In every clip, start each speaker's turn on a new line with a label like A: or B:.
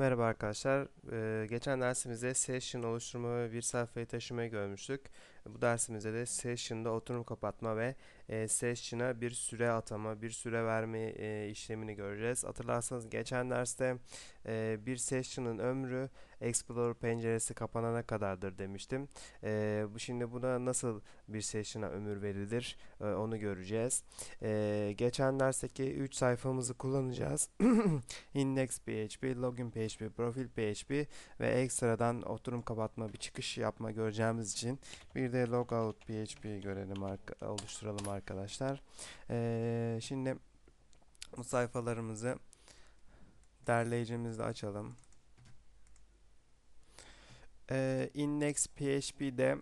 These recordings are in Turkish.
A: Merhaba arkadaşlar. Ee, geçen dersimizde session oluşturma ve bir sayfayı taşımayı görmüştük. Bu dersimizde de session'da oturum kapatma ve e, session'a bir süre atama, bir süre verme e, işlemini göreceğiz. Hatırlarsanız geçen derste e, bir session'ın ömrü Explorer penceresi kapanana kadardır demiştim. E, bu şimdi buna nasıl bir session'a ömür verilir e, onu göreceğiz. E, geçen dersteki 3 sayfamızı kullanacağız. Index.php, Login PHP, Profil PHP ve ekstradan oturum kapatma bir çıkış yapma göreceğimiz için bir de Logout PHP görelim oluşturalım arkadaşlar. Ee, şimdi bu sayfalarımızı derleyicimizle açalım. Ee, Index PHP'de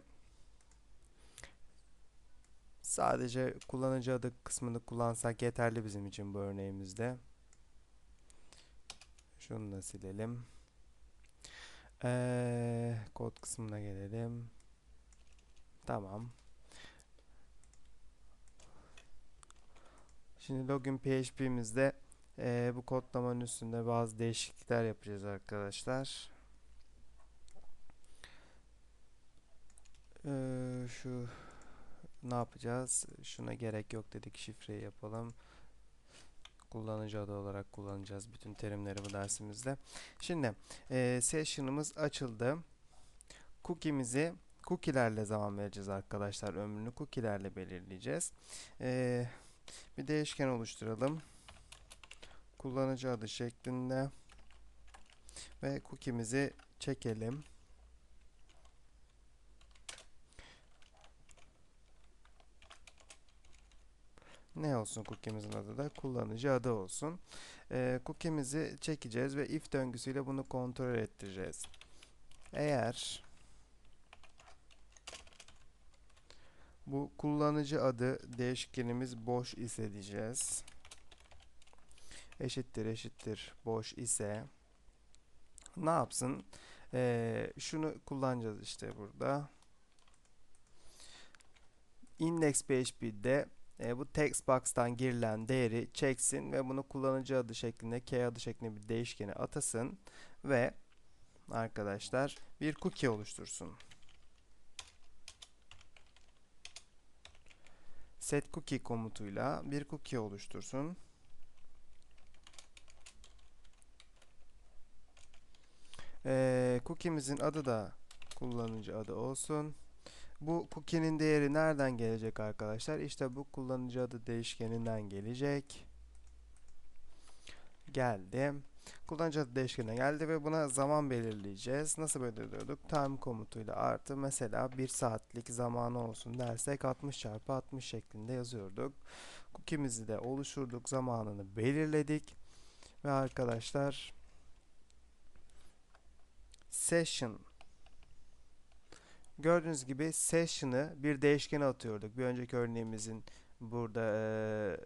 A: sadece kullanıcı adı kısmını kullansak yeterli bizim için bu örneğimizde. Şunu da silelim. Ee, kod kısmına gelelim. Tamam. Şimdi login PHP'mizde e, bu kodlamanın üstünde bazı değişiklikler yapacağız arkadaşlar. Ee, şu ne yapacağız? Şuna gerek yok dedik. Şifreyi yapalım kullanıcı adı olarak kullanacağız bütün terimleri bu dersimizde. Şimdi e, session'ımız açıldı. Cookie'mizi cookie'lerle zaman vereceğiz arkadaşlar. Ömrünü cookie'lerle belirleyeceğiz. E, bir değişken oluşturalım. Kullanıcı adı şeklinde ve cookie'mizi çekelim. ne olsun cookie'mizin adı da kullanıcı adı olsun. Ee, cookie'mizi çekeceğiz ve if döngüsüyle bunu kontrol ettireceğiz. Eğer bu kullanıcı adı değişkenimiz boş ise diyeceğiz. Eşittir eşittir boş ise ne yapsın? Ee, şunu kullanacağız işte burada. Index PHP'de e, bu text box'tan girilen değeri çeksin ve bunu kullanıcı adı şeklinde key adı şeklinde bir değişkeni atasın ve arkadaşlar bir cookie oluştursun. Set cookie komutuyla bir cookie oluştursun. Ee, cookie'mizin adı da kullanıcı adı olsun. Bu cookie'nin değeri nereden gelecek arkadaşlar? İşte bu kullanıcı adı değişkeninden gelecek. Geldi. Kullanıcı adı değişkenine geldi ve buna zaman belirleyeceğiz. Nasıl belirliyorduk? Time komutuyla artı mesela 1 saatlik zamanı olsun dersek 60 çarpı 60 şeklinde yazıyorduk. Cookie'mizi de oluşturduk. Zamanını belirledik. Ve arkadaşlar session Gördüğünüz gibi session'ı bir değişkene atıyorduk. Bir önceki örneğimizin burada e,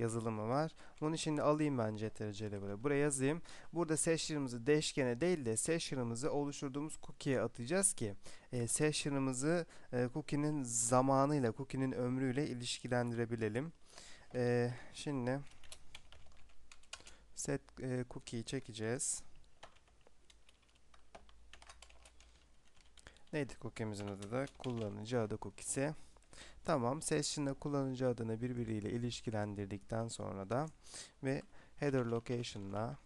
A: yazılımı var. Bunun için alayım ben ctrl ile buraya. Buraya yazayım. Burada session'ımızı değişkene değil de session'ımızı oluşturduğumuz cookie'ye atacağız ki e, session'ımızı e, cookie'nin zamanıyla, cookie'nin ömrüyle ilişkilendirebilelim. E, şimdi set e, cookie'yi çekeceğiz. Neydi cookie'mizin adı da? Kullanıcı adı cookie'si. Tamam. Session'la kullanıcı adını birbiriyle ilişkilendirdikten sonra da ve header location'la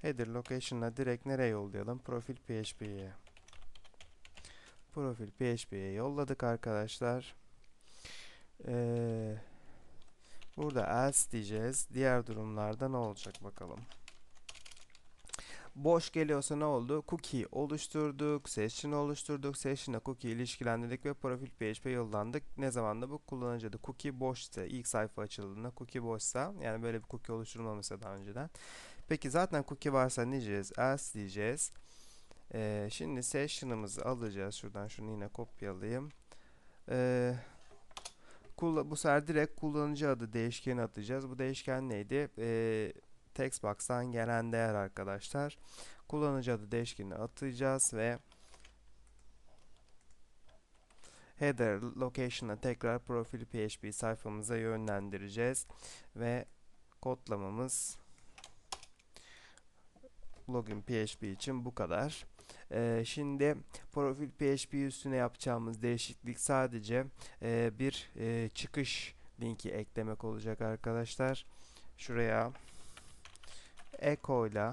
A: header location'la direkt nereye yollayalım? Profil PHP'ye. Profil PHP'ye yolladık arkadaşlar. Eee Burada else diyeceğiz. Diğer durumlarda ne olacak bakalım. Boş geliyorsa ne oldu? Cookie oluşturduk, session oluşturduk, session'a cookie ilişkilendirdik ve profil PHP yollandık. Ne zaman da bu kullanıcı adı cookie boşsa, ilk sayfa açıldığında cookie boşsa, yani böyle bir cookie oluşturulmamışsa daha önceden. Peki zaten cookie varsa ne diyeceğiz? Else diyeceğiz. Ee, şimdi session'ımızı alacağız. Şuradan şunu yine kopyalayayım. Ee, bu sefer direkt kullanıcı adı değişkeni atacağız. Bu değişken neydi? Ee, text box'tan gelen değer arkadaşlar. Kullanıcı adı değişkenini atacağız ve header location'a tekrar profil PHP sayfamıza yönlendireceğiz ve kodlamamız login PHP için bu kadar. Ee, şimdi profil PHP üstüne yapacağımız değişiklik sadece e, bir e, çıkış linki eklemek olacak arkadaşlar. Şuraya echo ile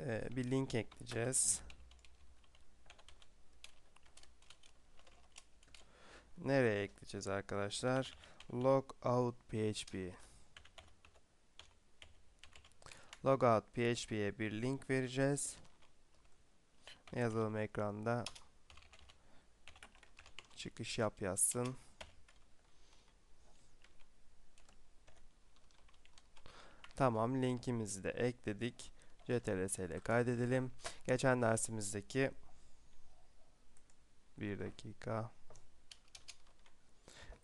A: e, bir link ekleyeceğiz. Nereye ekleyeceğiz arkadaşlar? Logout PHP. Logout PHP'ye bir link vereceğiz. Yazalım ekranda. Çıkış yap yazsın. Tamam linkimizi de ekledik. CTRS ile kaydedelim. Geçen dersimizdeki bir dakika.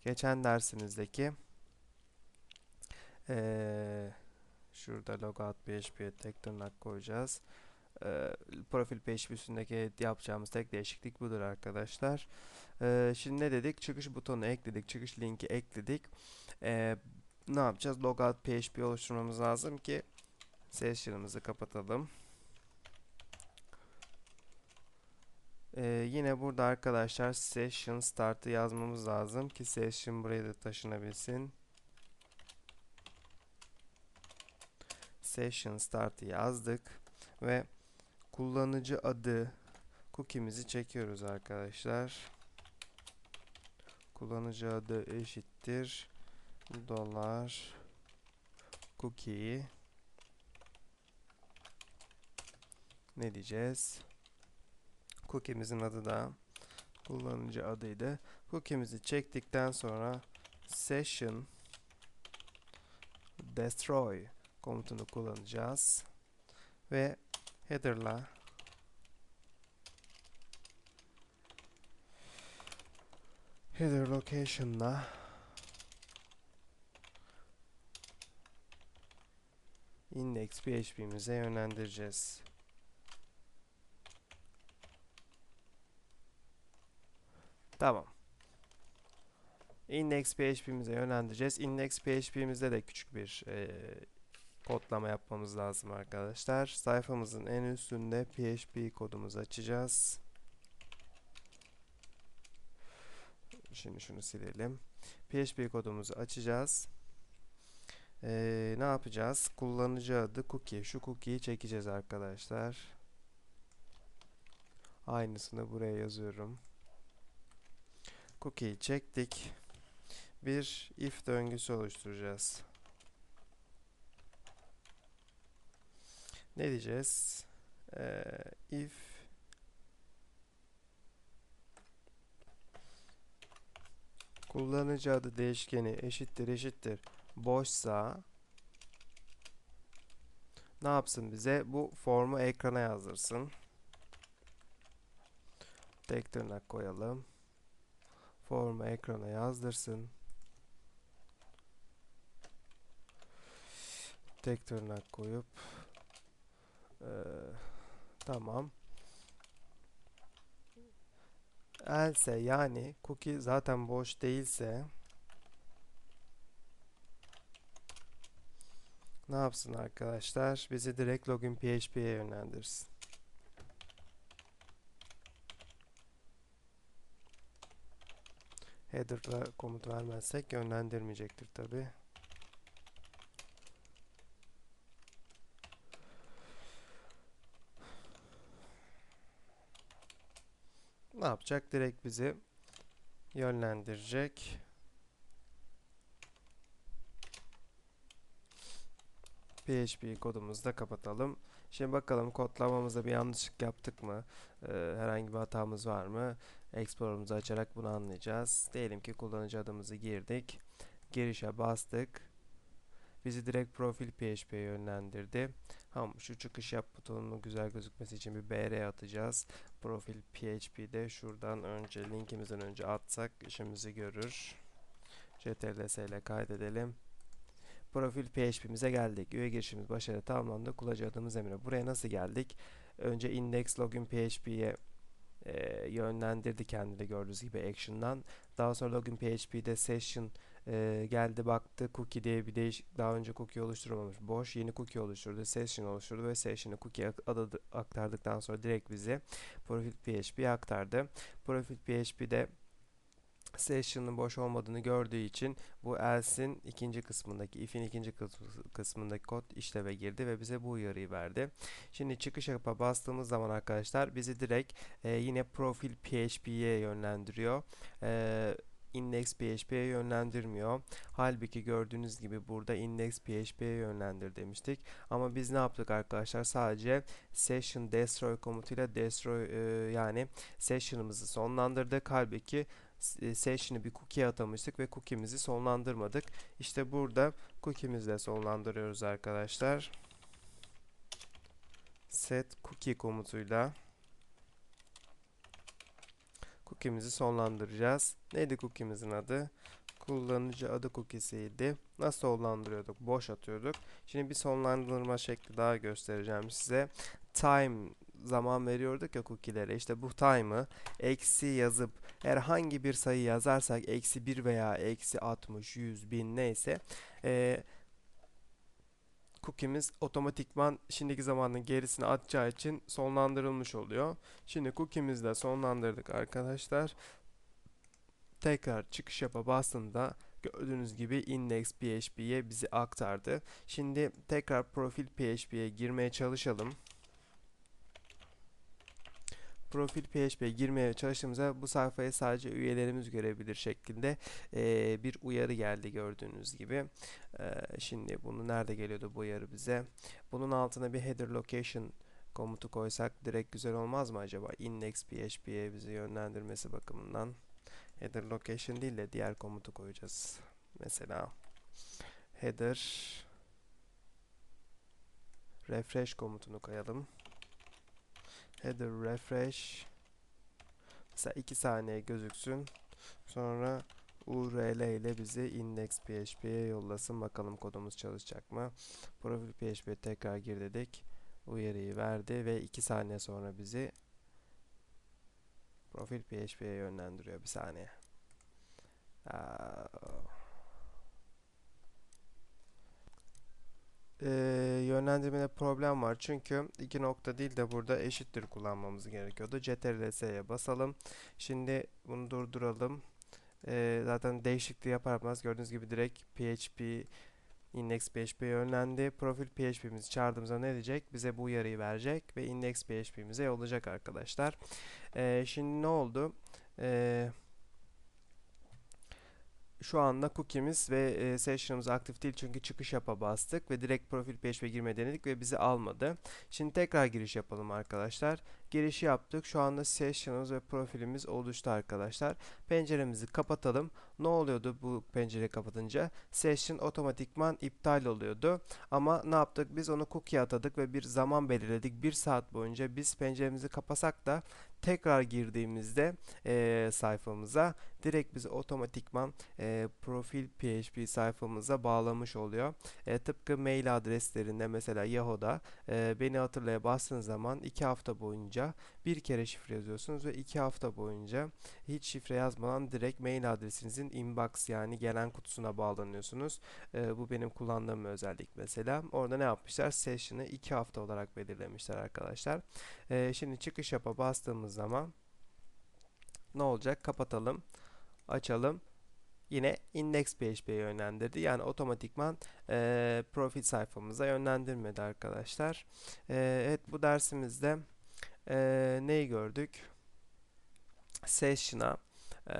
A: Geçen dersimizdeki ee, şurada logout php'ye tek tırnak koyacağız. Ee, profil PHP üstündeki yapacağımız tek değişiklik budur arkadaşlar. Ee, şimdi ne dedik? Çıkış butonu ekledik. Çıkış linki ekledik. Ee, ne yapacağız? Logout PHP oluşturmamız lazım ki session'ımızı kapatalım. Ee, yine burada arkadaşlar session start'ı yazmamız lazım ki session buraya da taşınabilsin. Session start'ı yazdık ve kullanıcı adı cookie'mizi çekiyoruz arkadaşlar. Kullanıcı adı eşittir dolar cookie ne diyeceğiz? Cookie'mizin adı da kullanıcı adıydı. Cookie'mizi çektikten sonra session destroy komutunu kullanacağız ve header'la header location'la index php'mize yönlendireceğiz. Tamam. Index PHP'mize yönlendireceğiz. Index PHP'mizde de küçük bir e, kodlama yapmamız lazım arkadaşlar. Sayfamızın en üstünde PHP kodumuzu açacağız. Şimdi şunu silelim. PHP kodumuzu açacağız. Ee, ne yapacağız? Kullanıcı adı cookie. Şu cookie'yi çekeceğiz arkadaşlar. Aynısını buraya yazıyorum. Cookie'yi çektik. Bir if döngüsü oluşturacağız. Ne diyeceğiz? Ee, if kullanıcı adı değişkeni eşittir eşittir boşsa ne yapsın bize? Bu formu ekrana yazdırsın. Tek tırnak koyalım. Formu ekrana yazdırsın. Tek tırnak koyup ee, tamam. Else yani cookie zaten boş değilse ne yapsın arkadaşlar? Bizi direkt login php'ye yönlendirsin. Header'la komut vermezsek yönlendirmeyecektir tabi. Ne yapacak? Direkt bizi yönlendirecek. PHP kodumuzu da kapatalım. Şimdi bakalım kodlamamızda bir yanlışlık yaptık mı? Ee, herhangi bir hatamız var mı? Explorer'ımızı açarak bunu anlayacağız. Diyelim ki kullanıcı adımızı girdik. Girişe bastık. Bizi direkt profil PHP'ye yönlendirdi. Tamam şu çıkış yap butonunun güzel gözükmesi için bir BR atacağız. Profil PHP'de şuradan önce linkimizden önce atsak işimizi görür. CTRL ile kaydedelim. Profil PHP'mize geldik. Üye girişimiz başarılı tamamlandı. Kullanıcı adımız Emre. Buraya nasıl geldik? Önce index login PHP'ye e, yönlendirdi kendini gördüğünüz gibi action'dan. Daha sonra login PHP'de session e, geldi baktı cookie diye bir değişik daha önce cookie oluşturmamış boş yeni cookie oluşturdu session oluşturdu ve session'ı cookie adı aktardıktan sonra direkt bize profil PHP'ye aktardı. Profil PHP'de session'ın boş olmadığını gördüğü için bu else'in ikinci kısmındaki if'in ikinci kısmındaki kod işleve girdi ve bize bu uyarıyı verdi. Şimdi çıkış yapa bastığımız zaman arkadaşlar bizi direkt e, yine profil PHP'ye yönlendiriyor. E, index PHP'ye yönlendirmiyor. Halbuki gördüğünüz gibi burada index PHP'ye yönlendir demiştik. Ama biz ne yaptık arkadaşlar? Sadece session destroy komutuyla destroy e, yani session'ımızı sonlandırdık. Halbuki session'ı bir cookie atamıştık ve cookie'mizi sonlandırmadık. İşte burada cookie'mizi de sonlandırıyoruz arkadaşlar. Set cookie komutuyla cookie'mizi sonlandıracağız. Neydi cookie'mizin adı? Kullanıcı adı cookie'siydi. Nasıl sonlandırıyorduk? Boş atıyorduk. Şimdi bir sonlandırma şekli daha göstereceğim size. Time zaman veriyorduk ya cookie'lere. İşte bu time'ı eksi yazıp herhangi bir sayı yazarsak eksi 1 veya eksi 60, 100, 1000 neyse e, cookie'miz otomatikman şimdiki zamanın gerisini atacağı için sonlandırılmış oluyor. Şimdi cookie'mizi de sonlandırdık arkadaşlar. Tekrar çıkış yapa bastığında gördüğünüz gibi index php'ye bizi aktardı. Şimdi tekrar profil php'ye girmeye çalışalım profil PHP'ye girmeye çalıştığımızda bu sayfaya sadece üyelerimiz görebilir şeklinde e, bir uyarı geldi gördüğünüz gibi. E, şimdi bunu nerede geliyordu bu uyarı bize? Bunun altına bir header location komutu koysak direkt güzel olmaz mı acaba? Index PHP'ye bizi yönlendirmesi bakımından. Header location değil de diğer komutu koyacağız. Mesela header refresh komutunu koyalım header refresh. Mesela 2 saniye gözüksün. Sonra url ile bizi index.php'ye yollasın. Bakalım kodumuz çalışacak mı? Profil php tekrar gir dedik. Uyarıyı verdi ve 2 saniye sonra bizi profil php'ye yönlendiriyor. Bir saniye. Aa, e, yönlendirmede problem var. Çünkü iki nokta değil de burada eşittir kullanmamız gerekiyordu. CTRL-S'ye basalım. Şimdi bunu durduralım. E, zaten değişikliği yapar yapmaz gördüğünüz gibi direkt PHP index PHP yönlendi. Profil PHP'mizi çağırdığımızda ne diyecek? Bize bu uyarıyı verecek ve index PHP'mize yollayacak arkadaşlar. E, şimdi ne oldu? Eee şu anda cookie'miz ve e, session'ımız aktif değil çünkü çıkış yapa bastık ve direkt profil PHP girme denedik ve bizi almadı. Şimdi tekrar giriş yapalım arkadaşlar. Girişi yaptık. Şu anda session'ımız ve profilimiz oluştu arkadaşlar. Penceremizi kapatalım. Ne oluyordu bu pencereyi kapatınca? Session otomatikman iptal oluyordu. Ama ne yaptık? Biz onu cookie atadık ve bir zaman belirledik. Bir saat boyunca biz penceremizi kapasak da tekrar girdiğimizde e, sayfamıza direkt bizi otomatikman e, profil PHP sayfamıza bağlamış oluyor. E, tıpkı mail adreslerinde mesela Yahoo'da e, beni hatırlaya bastığınız zaman 2 hafta boyunca bir kere şifre yazıyorsunuz ve 2 hafta boyunca hiç şifre yazmadan direkt mail adresinizin inbox yani gelen kutusuna bağlanıyorsunuz. E, bu benim kullandığım özellik mesela. Orada ne yapmışlar? Session'ı 2 hafta olarak belirlemişler arkadaşlar. E, şimdi çıkış yapa bastığımız zaman ne olacak? Kapatalım. Açalım yine index PHP'ye yönlendirdi. Yani otomatikman e, profil sayfamıza yönlendirmedi arkadaşlar. E, evet bu dersimizde e, neyi gördük? Session'a e,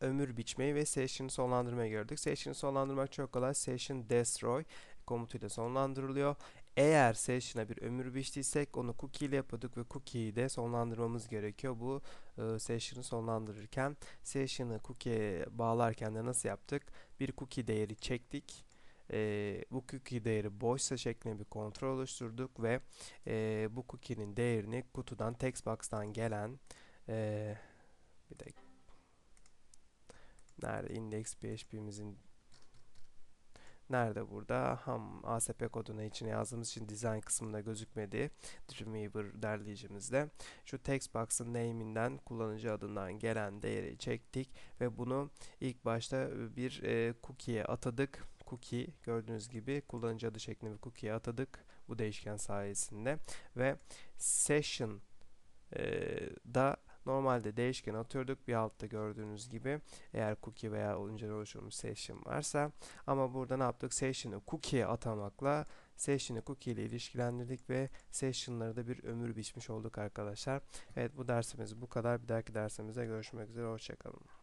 A: ömür biçmeyi ve session'ı sonlandırmayı gördük. Session'ı sonlandırmak çok kolay. Session destroy komutuyla sonlandırılıyor. Eğer session'a bir ömür biçtiysek onu cookie ile yapıyorduk ve cookie'yi de sonlandırmamız gerekiyor. Bu e, session'ı sonlandırırken session'ı cookie'ye bağlarken de nasıl yaptık? Bir cookie değeri çektik. E, bu cookie değeri boşsa şeklinde bir kontrol oluşturduk ve e, bu cookie'nin değerini kutudan textbox'tan gelen e, bir dakika nerede index php'mizin Nerede burada? Ham ASP kodunu içine yazdığımız için design kısmında gözükmedi. Dreamweaver derleyicimizde. Şu text box'ın name'inden kullanıcı adından gelen değeri çektik ve bunu ilk başta bir e, cookie'ye atadık. Cookie gördüğünüz gibi kullanıcı adı şeklinde bir cookie'ye atadık bu değişken sayesinde ve session e, da Normalde değişken atıyorduk. Bir altta gördüğünüz gibi eğer cookie veya önceden oluşturmuş session varsa ama burada ne yaptık? Session'ı cookie'ye atamakla session'ı cookie ile ilişkilendirdik ve session'ları da bir ömür biçmiş olduk arkadaşlar. Evet bu dersimiz bu kadar. Bir dahaki dersimizde görüşmek üzere. Hoşçakalın.